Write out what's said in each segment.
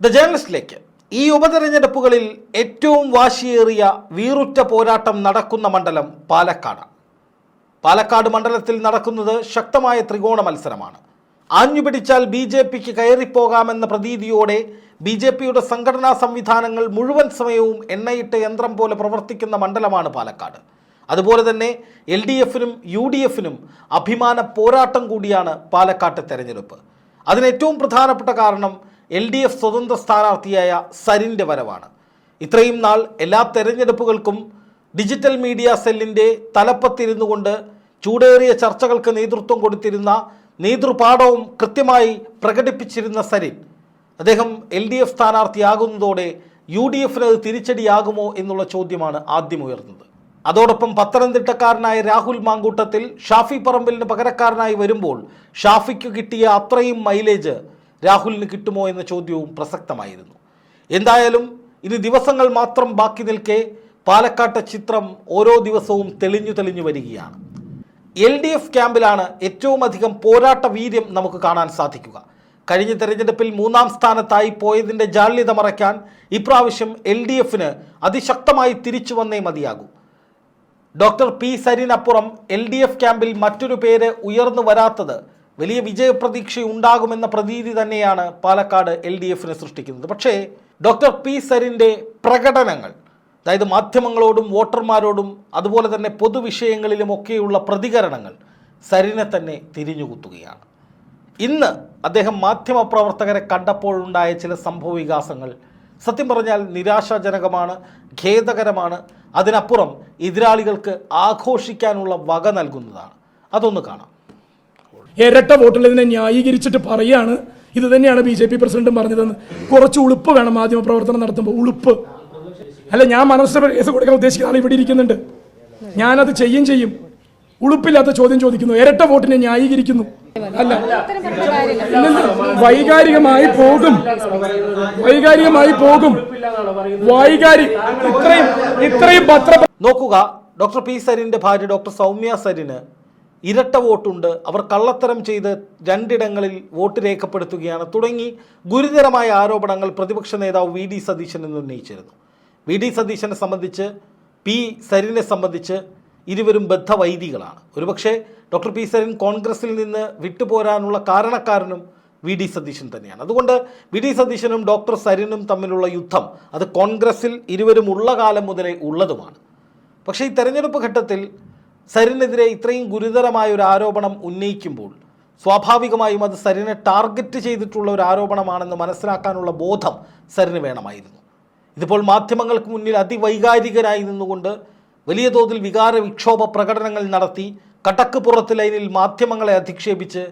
The ജേർണലിസ്റ്റിലേക്ക് ഈ ഉപതെരഞ്ഞെടുപ്പുകളിൽ ഏറ്റവും വാശിയേറിയ വീറുറ്റ പോരാട്ടം നടക്കുന്ന മണ്ഡലം പാലക്കാടാണ് പാലക്കാട് മണ്ഡലത്തിൽ നടക്കുന്നത് ശക്തമായ ത്രികോണ മത്സരമാണ്. ആഞ്ഞു പിടിച്ചാൽ ബി ജെ പിക്ക് കയറിപ്പോകാമെന്ന പ്രതീതിയോടെ ബി ജെ പിയുടെ സംഘടനാ സംവിധാനങ്ങൾ മുഴുവൻ സമയവും എണ്ണയിട്ട യന്ത്രം പോലെ പ്രവർത്തിക്കുന്ന മണ്ഡലമാണ് പാലക്കാട്. അതുപോലെ തന്നെ എൽ ഡി എഫിനും യു ഡി എഫിനും അഭിമാന പോരാട്ടം കൂടിയാണ് പാലക്കാട്ടെ തെരഞ്ഞെടുപ്പ്. അതിന് ഏറ്റവും പ്രധാനപ്പെട്ട കാരണം എൽ ഡി എഫ് സ്വതന്ത്ര സ്ഥാനാർത്ഥിയായ സരിന്റെ വരവാണ്. ഇത്രയും നാൾ എല്ലാ തെരഞ്ഞെടുപ്പുകൾക്കും ഡിജിറ്റൽ മീഡിയ സെല്ലിന്റെ തലപ്പത്തിരുന്നു കൊണ്ട് ചൂടേറിയ ചർച്ചകൾക്ക് നേതൃത്വം കൊടുത്തിരുന്ന നേതൃപാഠവും കൃത്യമായി പ്രകടിപ്പിച്ചിരുന്ന സരിൻ അദ്ദേഹം എൽ ഡി എഫ് സ്ഥാനാർത്ഥിയാകുന്നതോടെ യു ഡി എഫിന് അത് തിരിച്ചടിയാകുമോ എന്നുള്ള ചോദ്യമാണ് ആദ്യം ഉയർന്നത്. അതോടൊപ്പം പത്തനംതിട്ടക്കാരനായ രാഹുൽ മാങ്കൂട്ടത്തിൽ ഷാഫി പറമ്പലിന് പകരക്കാരനായി വരുമ്പോൾ ഷാഫിക്ക് കിട്ടിയ അത്രയും മൈലേജ് രാഹുലിന് കിട്ടുമോ എന്ന ചോദ്യവും പ്രസക്തമായിരുന്നു. എന്തായാലും ഇനി ദിവസങ്ങൾ മാത്രം ബാക്കി നിൽക്കെ പാലക്കാട്ടെ ചിത്രം ഓരോ ദിവസവും തെളിഞ്ഞു തെളിഞ്ഞു വരികയാണ്. എൽ ഡി എഫ് ക്യാമ്പിലാണ് ഏറ്റവും അധികം പോരാട്ട വീര്യം നമുക്ക് കാണാൻ സാധിക്കുക. കഴിഞ്ഞ തെരഞ്ഞെടുപ്പിൽ മൂന്നാം സ്ഥാനത്തായി പോയതിന്റെ ജാള്യത മറയ്ക്കാൻ ഇപ്രാവശ്യം എൽ ഡി എഫിന് അതിശക്തമായി തിരിച്ചു വന്നേ മതിയാകൂ. ഡോക്ടർ പി സരിനപ്പുറം എൽ ഡി എഫ് ക്യാമ്പിൽ മറ്റൊരു പേര് ഉയർന്നു വരാത്തത് വലിയ വിജയപ്രതീക്ഷ ഉണ്ടാകുമെന്ന പ്രതീതി തന്നെയാണ് പാലക്കാട് എൽ ഡി എഫിന് സൃഷ്ടിക്കുന്നത്. പക്ഷേ ഡോക്ടർ പി സരിന്റെ പ്രകടനങ്ങൾ അതായത് മാധ്യമങ്ങളോടും വോട്ടർമാരോടും അതുപോലെ തന്നെ പൊതുവിഷയങ്ങളിലുമൊക്കെയുള്ള പ്രതികരണങ്ങൾ സരിനെ തന്നെ തിരിഞ്ഞുകുത്തുകയാണ്. ഇന്ന് അദ്ദേഹം മാധ്യമപ്രവർത്തകരെ കണ്ടപ്പോഴുണ്ടായ ചില സംഭവ വികാസങ്ങൾ സത്യം പറഞ്ഞാൽ നിരാശാജനകമാണ് ഖേദകരമാണ്. അതിനപ്പുറം എതിരാളികൾക്ക് ആഘോഷിക്കാനുള്ള വക നൽകുന്നതാണ്. അതൊന്ന് കാണാം. ഇരട്ട വോട്ടുള്ളതിനെ ന്യായീകരിച്ചിട്ട് പറയാണ്. ഇത് തന്നെയാണ് ബി ജെ പി പ്രസിഡന്റും പറഞ്ഞതെന്ന്. കുറച്ച് ഉളുപ്പ് വേണം മാധ്യമ പ്രവർത്തനം നടത്തുമ്പോൾ ഉളുപ്പ്. അല്ല ഞാൻ മനസ്സ് കേസ് കൊടുക്കാൻ ഉദ്ദേശിക്കുന്ന ആൾ ഇവിടെ ഇരിക്കുന്നുണ്ട്. ഞാനത് ചെയ്യും ചെയ്യും. ഉളുപ്പില്ലാത്ത ചോദ്യം ചോദിക്കുന്നു. ഇരട്ട വോട്ടിനെ ന്യായീകരിക്കുന്നു. അല്ല. വൈകാരികമായി പോകും. വൈകാരികമായി പോകും. വൈകാരി ഇത്രയും ഇത്രയും പത്ര നോക്കുക. ഡോക്ടർ പി സരിന്റെ ഭാര്യ ഡോക്ടർ സൗമ്യ സരിന് ഇരട്ട വോട്ടുണ്ട്. അവർ കള്ളത്തരം ചെയ്ത് രണ്ടിടങ്ങളിൽ വോട്ട് രേഖപ്പെടുത്തുകയാണ്. തുടങ്ങി ഗുരുതരമായ ആരോപണങ്ങൾ പ്രതിപക്ഷ നേതാവ് വി ഡി സതീശൻ എന്ന് ഉന്നയിച്ചിരുന്നു. വി ഡി സതീശനെ സംബന്ധിച്ച് പി സരിനെ സംബന്ധിച്ച് ഇരുവരും ബദ്ധവൈദികളാണ്. ഒരുപക്ഷെ ഡോക്ടർ പി സരിൻ കോൺഗ്രസിൽ നിന്ന് വിട്ടുപോരാനുള്ള കാരണക്കാരനും വി ഡി സതീശൻ തന്നെയാണ്. അതുകൊണ്ട് വി ഡി സതീശനും ഡോക്ടർ സരിനും തമ്മിലുള്ള യുദ്ധം അത് കോൺഗ്രസിൽ ഇരുവരും ഉള്ള കാലം മുതലേ ഉള്ളതുമാണ്. പക്ഷേ ഈ തെരഞ്ഞെടുപ്പ് ഘട്ടത്തിൽ സരിനെതിരെ ഇത്രയും ഗുരുതരമായ ഒരു ആരോപണം ഉന്നയിക്കുമ്പോൾ സ്വാഭാവികമായും അത് സരിനെ ടാർഗറ്റ് ചെയ്തിട്ടുള്ള ഒരു ആരോപണമാണെന്ന് മനസ്സിലാക്കാനുള്ള ബോധം സരിന് വേണമായിരുന്നു. ഇതിപ്പോൾ മാധ്യമങ്ങൾക്ക് മുന്നിൽ അതിവൈകാരികനായി നിന്നുകൊണ്ട് വലിയ തോതിൽ വികാര വിക്ഷോഭ പ്രകടനങ്ങൾ നടത്തി കടക്ക് പുറത്ത് ലൈനിൽ മാധ്യമങ്ങളെ അധിക്ഷേപിച്ച്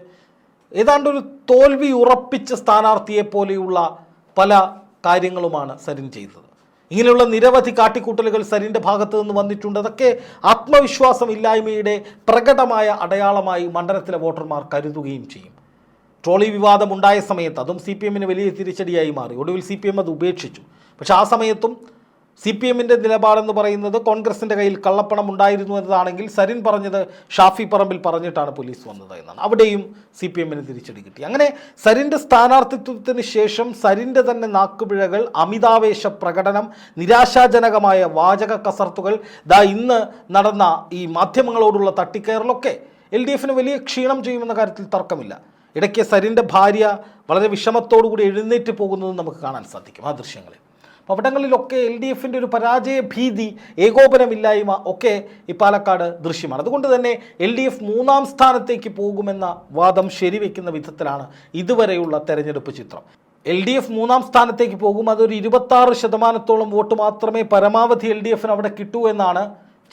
ഏതാണ്ടൊരു തോൽവി ഉറപ്പിച്ച സ്ഥാനാർത്ഥിയെ പോലെയുള്ള പല കാര്യങ്ങളുമാണ് സരിൻ ചെയ്തത്. ഇങ്ങനെയുള്ള നിരവധി കാട്ടിക്കൂട്ടലുകൾ സരിന്റെ ഭാഗത്ത് നിന്ന് വന്നിട്ടുണ്ട്. അതൊക്കെ ആത്മവിശ്വാസം ഇല്ലായ്മയുടെ പ്രകടമായ അടയാളമായി മണ്ഡലത്തിലെ വോട്ടർമാർ കരുതുകയും ചെയ്യും. ട്രോളി വിവാദം ഉണ്ടായ സമയത്ത് അതും സി പി എമ്മിന് വലിയ തിരിച്ചടിയായി മാറി. ഒടുവിൽ സി പി എം അത് ഉപേക്ഷിച്ചു. പക്ഷെ ആ സമയത്തും സി പി എമ്മിന്റെ നിലപാടെന്ന് പറയുന്നത് കോൺഗ്രസിന്റെ കയ്യിൽ കള്ളപ്പണം ഉണ്ടായിരുന്നു എന്നതാണെങ്കിൽ സരിൻ പറഞ്ഞത് ഷാഫി പറമ്പിൽ പറഞ്ഞിട്ടാണ് പോലീസ് വന്നത് എന്നാണ്. അവിടെയും സി പി എമ്മിന് തിരിച്ചടി കിട്ടി. അങ്ങനെ സരിന്റെ സ്ഥാനാർത്ഥിത്വത്തിന് ശേഷം സരിന്റെ തന്നെ നാക്കുപിഴകൾ അമിതാവേശ പ്രകടനം നിരാശാജനകമായ വാചക കസർത്തുകൾ ദാ ഇന്ന് നടന്ന ഈ മാധ്യമങ്ങളോടുള്ള തട്ടിക്കയറലൊക്കെ എൽ ഡി എഫിന് വലിയ ക്ഷീണം ചെയ്യുമെന്ന കാര്യത്തിൽ തർക്കമില്ല. ഇടയ്ക്ക് സരിന്റെ ഭാര്യ വളരെ വിഷമത്തോടു കൂടി എഴുന്നേറ്റ് പോകുന്നതും നമുക്ക് കാണാൻ സാധിക്കും. ആ ദൃശ്യങ്ങളിൽ അവിടങ്ങളിലൊക്കെ എൽ ഡി എഫിന്റെ ഒരു പരാജയ ഭീതി ഏകോപനമില്ലായ്മ ഒക്കെ ഈ പാലക്കാട് ദൃശ്യമാണ്. അതുകൊണ്ട് തന്നെ എൽ ഡി എഫ് മൂന്നാം സ്ഥാനത്തേക്ക് പോകുമെന്ന വാദം ശരിവെക്കുന്ന വിധത്തിലാണ് ഇതുവരെയുള്ള തെരഞ്ഞെടുപ്പ് ചിത്രം. എൽ ഡി എഫ് മൂന്നാം സ്ഥാനത്തേക്ക് പോകും അതൊരു ഇരുപത്താറ് ശതമാനത്തോളം വോട്ട് മാത്രമേ പരമാവധി എൽ ഡി എഫിന് അവിടെ കിട്ടൂ എന്നാണ്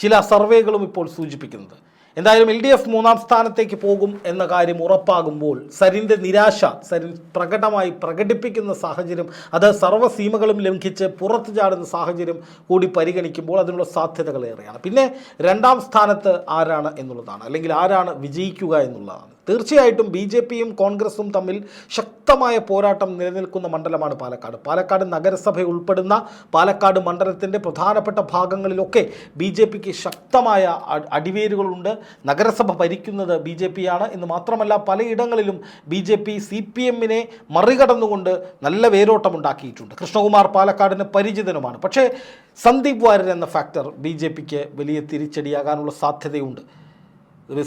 ചില സർവേകളും ഇപ്പോൾ സൂചിപ്പിക്കുന്നത്. എന്തായാലും എൽ ഡി എഫ് മൂന്നാം സ്ഥാനത്തേക്ക് പോകും എന്ന കാര്യം ഉറപ്പാകുമ്പോൾ സരിന്റെ നിരാശ സരിൻ പ്രകടമായി പ്രകടിപ്പിക്കുന്ന സാഹചര്യം അത് സർവസീമകളും ലംഘിച്ച് പുറത്തു ചാടുന്ന സാഹചര്യം കൂടി പരിഗണിക്കുമ്പോൾ അതിനുള്ള സാധ്യതകൾ ഏറെയാണ് പിന്നെ രണ്ടാം സ്ഥാനത്ത് ആരാണ് എന്നുള്ളതാണ്. അല്ലെങ്കിൽ ആരാണ് വിജയിക്കുക എന്നുള്ളതാണ്. തീർച്ചയായിട്ടും ബി ജെ പിയും കോൺഗ്രസും തമ്മിൽ ശക്തമായ പോരാട്ടം നിലനിൽക്കുന്ന മണ്ഡലമാണ് പാലക്കാട്. പാലക്കാട് നഗരസഭ ഉൾപ്പെടുന്ന പാലക്കാട് മണ്ഡലത്തിന്റെ പ്രധാനപ്പെട്ട ഭാഗങ്ങളിലൊക്കെ ബി ജെ പിക്ക് ശക്തമായ അടിവേരുകളുണ്ട്. നഗരസഭ ഭരിക്കുന്നത് ബി ജെ പിയാണ്. എന്ന് മാത്രമല്ല പലയിടങ്ങളിലും B J P C P എമ്മിനെ മറികടന്നുകൊണ്ട് നല്ല വേരോട്ടമുണ്ടാക്കിയിട്ടുണ്ട് കൃഷ്ണകുമാർ പാലക്കാടിന് പരിചിതനുമാണ്. പക്ഷേ സന്ദീപ് വാര്യർ എന്ന ഫാക്ടർ ബി ജെ പിക്ക് വലിയ തിരിച്ചടിയാകാനുള്ള സാധ്യതയുണ്ട്.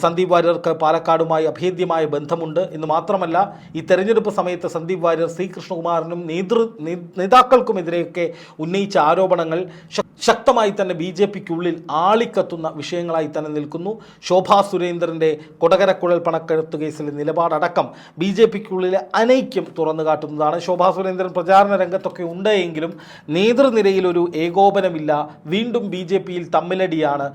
സന്ദീപ് വാര്യർക്ക് പാലക്കാടുമായി അഭേദ്യമായ ബന്ധമുണ്ട്. എന്ന് മാത്രമല്ല ഈ തെരഞ്ഞെടുപ്പ് സമയത്ത് സന്ദീപ് വാര്യർ സി കൃഷ്ണകുമാറിനും നേതൃ നേതാക്കൾക്കുമെതിരെയൊക്കെ ഉന്നയിച്ച ആരോപണങ്ങൾ ശക്തമായി തന്നെ ബി ജെ പിക്കുള്ളിൽ ആളിക്കത്തുന്ന വിഷയങ്ങളായി തന്നെ നിൽക്കുന്നു. ശോഭാ സുരേന്ദ്രന്റെ കൊടകരക്കുഴൽ കുഴൽ പണക്കെടുത്ത് കേസിലെ നിലപാടടക്കം ബി ജെ പിക്കുള്ളിലെ അനൈക്യം തുറന്നു കാട്ടുന്നതാണ് ശോഭാ സുരേന്ദ്രൻ പ്രചാരണ രംഗത്തൊക്കെ ഉണ്ടെങ്കിലും നേതൃനിരയിൽ ഒരു ഏകോപനമില്ല. വീണ്ടും ബി ജെ പിയിൽ തമ്മിലടിയാണ്.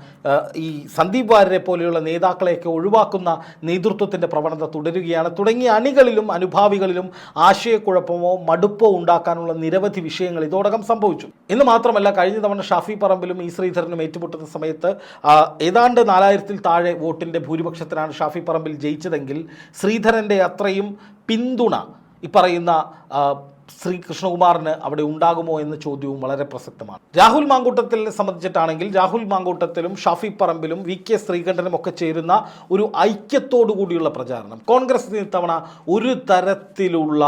ഈ സന്ദീപ് വാര്യരെ പോലെയുള്ള നേതാക്കളെയൊക്കെ ഒഴിവാക്കുന്ന നേതൃത്വത്തിന്റെ പ്രവണത തുടരുകയാണ്. തുടങ്ങിയ അണികളിലും അനുഭാവികളിലും ആശയക്കുഴപ്പമോ മടുപ്പോ ഉണ്ടാക്കാനുള്ള നിരവധി വിഷയങ്ങൾ ഇതോടകം സംഭവിച്ചു. എന്ന് മാത്രമല്ല കഴിഞ്ഞ തവണ ഷാഫി പറമ്പിലും ഈ ശ്രീധരനും ഏറ്റുമുട്ടുന്ന സമയത്ത് ഏതാണ്ട് നാലായിരത്തിൽ താഴെ വോട്ടിന്റെ ഭൂരിപക്ഷത്തിനാണ് ഷാഫി പറമ്പിൽ ജയിച്ചതെങ്കിൽ ശ്രീധരന്റെ അത്രയും പിന്തുണ ഈ പറയുന്ന ശ്രീ കൃഷ്ണകുമാറിന് അവിടെ ഉണ്ടാകുമോ എന്ന ചോദ്യവും വളരെ പ്രസക്തമാണ്. രാഹുൽ മാങ്കൂട്ടത്തിനെ സംബന്ധിച്ചിട്ടാണെങ്കിൽ രാഹുൽ മാങ്കൂട്ടത്തിലും ഷാഫി പറമ്പിലും വി കെ ശ്രീകണ്ഠനും ഒക്കെ ചേരുന്ന ഒരു ഐക്യത്തോടു കൂടിയുള്ള പ്രചാരണം. കോൺഗ്രസ് ഇത്തവണ ഒരു തരത്തിലുള്ള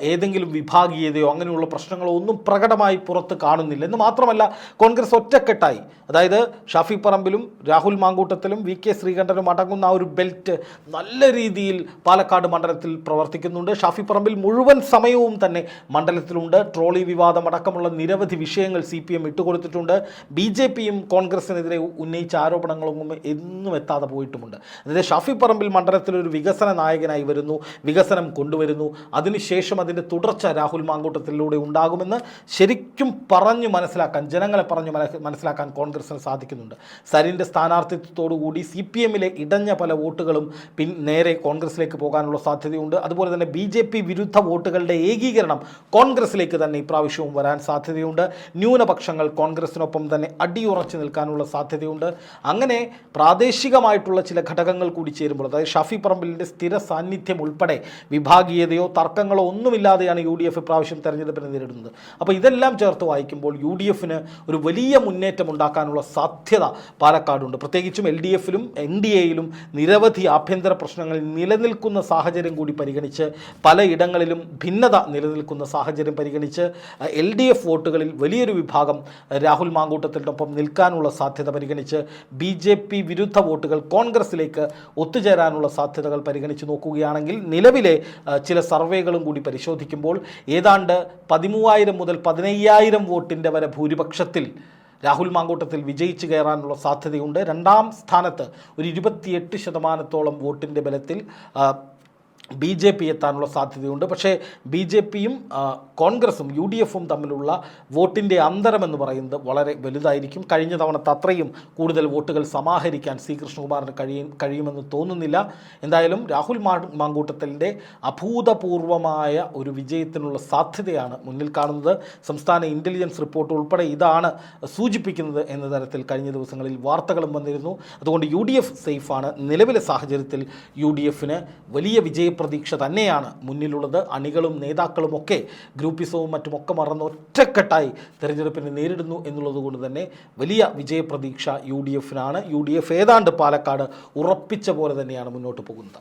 ഏതെങ്കിലും വിഭാഗീയതയോ അങ്ങനെയുള്ള പ്രശ്നങ്ങളോ ഒന്നും പ്രകടമായി പുറത്ത് കാണുന്നില്ല. എന്ന് മാത്രമല്ല കോൺഗ്രസ് ഒറ്റക്കെട്ടായി. അതായത് ഷാഫി പറമ്പിലും രാഹുൽ മാങ്കൂട്ടത്തിലും വി കെ ശ്രീകണ്ഠനും അടങ്ങുന്ന ആ ഒരു ബെൽറ്റ് നല്ല രീതിയിൽ പാലക്കാട് മണ്ഡലത്തിൽ പ്രവർത്തിക്കുന്നുണ്ട്. ഷാഫി പറമ്പിൽ മുഴുവൻ സമയവും തന്നെ മണ്ഡലത്തിലുണ്ട്. ട്രോളി വിവാദം അടക്കമുള്ള നിരവധി വിഷയങ്ങൾ സി പി എം ഇട്ടുകൊടുത്തിട്ടുണ്ട്. ബി ജെ പിയും കോൺഗ്രസിനെതിരെ ഉന്നയിച്ച ആരോപണങ്ങളൊന്നും എന്നും എത്താതെ പോയിട്ടുമുണ്ട്. അതായത് ഷാഫി പറമ്പിൽ മണ്ഡലത്തിൽ ഒരു വികസന നായകനായി വരുന്നു. വികസനം കൊണ്ടുവരുന്നു. അതിനുശേഷം അതിന്റെ തുടർച്ച രാഹുൽ മാങ്കൂട്ടത്തിലൂടെ ഉണ്ടാകുമെന്ന് ശരിക്കും പറഞ്ഞു മനസ്സിലാക്കാൻ ജനങ്ങളെ പറഞ്ഞു മനസ്സിലാക്കാൻ കോൺഗ്രസിന് സാധിക്കുന്നുണ്ട്. സരിന്റെ സ്ഥാനാർത്ഥിത്വത്തോടുകൂടി സി പി എമ്മിലെ ഇടഞ്ഞ പല വോട്ടുകളും പിൻ നേരെ കോൺഗ്രസിലേക്ക് പോകാനുള്ള സാധ്യതയുണ്ട്. അതുപോലെ തന്നെ ബി ജെ പി വിരുദ്ധ വോട്ടുകളുടെ ഏകീകരണം കോൺഗ്രസിലേക്ക് തന്നെ ഇപ്രാവശ്യവും വരാൻ സാധ്യതയുണ്ട്. ന്യൂനപക്ഷങ്ങൾ കോൺഗ്രസിനൊപ്പം തന്നെ അടിയുറച്ചു നിൽക്കാനുള്ള സാധ്യതയുണ്ട്. അങ്ങനെ പ്രാദേശികമായിട്ടുള്ള ചില ഘടകങ്ങൾ കൂടി ചേരുമ്പോൾ അതായത് ഷാഫി പറമ്പിലിന്റെ സ്ഥിര സാന്നിധ്യം ഉൾപ്പെടെ വിഭാഗീയതയോ തർക്കങ്ങളോ ഒന്നുമില്ലാതെയാണ് യു ഡി എഫ് ഇപ്രാവശ്യം തെരഞ്ഞെടുപ്പിനെ നേരിടുന്നത്. അപ്പോൾ ഇതെല്ലാം ചേർത്ത് വായിക്കുമ്പോൾ യു ഡി എഫിന് ഒരു വലിയ മുന്നേറ്റം ഉണ്ടാക്കാനുള്ള സാധ്യത പാലക്കാടുണ്ട്. പ്രത്യേകിച്ചും എൽ ഡി എഫിലും എൻ ഡി എയിലും നിരവധി ആഭ്യന്തര പ്രശ്നങ്ങൾ നിലനിൽക്കുന്ന സാഹചര്യം കൂടി പരിഗണിച്ച് പലയിടങ്ങളിലും ഭിന്നത നിലനിൽക്കുന്ന സാഹചര്യം പരിഗണിച്ച് എൽ ഡി എഫ് വോട്ടുകളിൽ വലിയൊരു വിഭാഗം രാഹുൽ മാങ്കൂട്ടത്തിനൊപ്പം നിൽക്കാനുള്ള സാധ്യത പരിഗണിച്ച് ബി ജെ പി വിരുദ്ധ വോട്ടുകൾ കോൺഗ്രസിലേക്ക് ഒത്തുചേരാനുള്ള സാധ്യതകൾ പരിഗണിച്ച് നോക്കുകയാണെങ്കിൽ നിലവിലെ ചില സർവേകളും കൂടി പരിശോധിക്കുമ്പോൾ ഏതാണ്ട് പതിമൂവായിരം മുതൽ പതിനയ്യായിരം വോട്ടിന്റെ വരെ ഭൂരിപക്ഷത്തിൽ രാഹുൽ മാങ്കൂട്ടത്തിൽ വിജയിച്ചു കയറാനുള്ള സാധ്യതയുണ്ട്. രണ്ടാം സ്ഥാനത്ത് ഒരു ഇരുപത്തിയെട്ട് ശതമാനത്തോളം വോട്ടിന്റെ ബലത്തിൽ ബി ജെ പി എത്താനുള്ള സാധ്യതയുണ്ട്. പക്ഷേ ബി ജെ പിയും കോൺഗ്രസും യു ഡി എഫും തമ്മിലുള്ള വോട്ടിന്റെ അന്തരം എന്ന് പറയുന്നത് വളരെ വലുതായിരിക്കും. കഴിഞ്ഞ തവണത്തെ അത്രയും കൂടുതൽ വോട്ടുകൾ സമാഹരിക്കാൻ സി കൃഷ്ണകുമാറിന് കഴിയും കഴിയുമെന്ന് തോന്നുന്നില്ല. എന്തായാലും രാഹുൽ മാങ്കൂട്ടത്തിന്റെ അഭൂതപൂർവമായ ഒരു വിജയത്തിനുള്ള സാധ്യതയാണ് മുന്നിൽ കാണുന്നത്. സംസ്ഥാന ഇന്റലിജൻസ് റിപ്പോർട്ട് ഉൾപ്പെടെ ഇതാണ് സൂചിപ്പിക്കുന്നത് എന്ന തരത്തിൽ കഴിഞ്ഞ ദിവസങ്ങളിൽ വാർത്തകളും വന്നിരുന്നു. അതുകൊണ്ട് യു ഡി എഫ് സേഫാണ്. നിലവിലെ സാഹചര്യത്തിൽ യു ഡി എഫിന് വലിയ വിജയപ്രതീക്ഷ തന്നെയാണ്. മുന്നിലുള്ളത് അണികളും നേതാക്കളും ഒക്കെ ഗ്രൂപ്പിസവും മറ്റുമൊക്കെ മറന്ന് ഒറ്റക്കെട്ടായി തെരഞ്ഞെടുപ്പിനെ നേരിടുന്നു എന്നുള്ളത് കൊണ്ട് തന്നെ വലിയ വിജയപ്രതീക്ഷ യു ഡി എഫിനാണ്. യു ഡി എഫ് ഏതാണ്ട് പാലക്കാട് ഉറപ്പിച്ച പോലെ തന്നെയാണ് മുന്നോട്ട് പോകുന്നത്.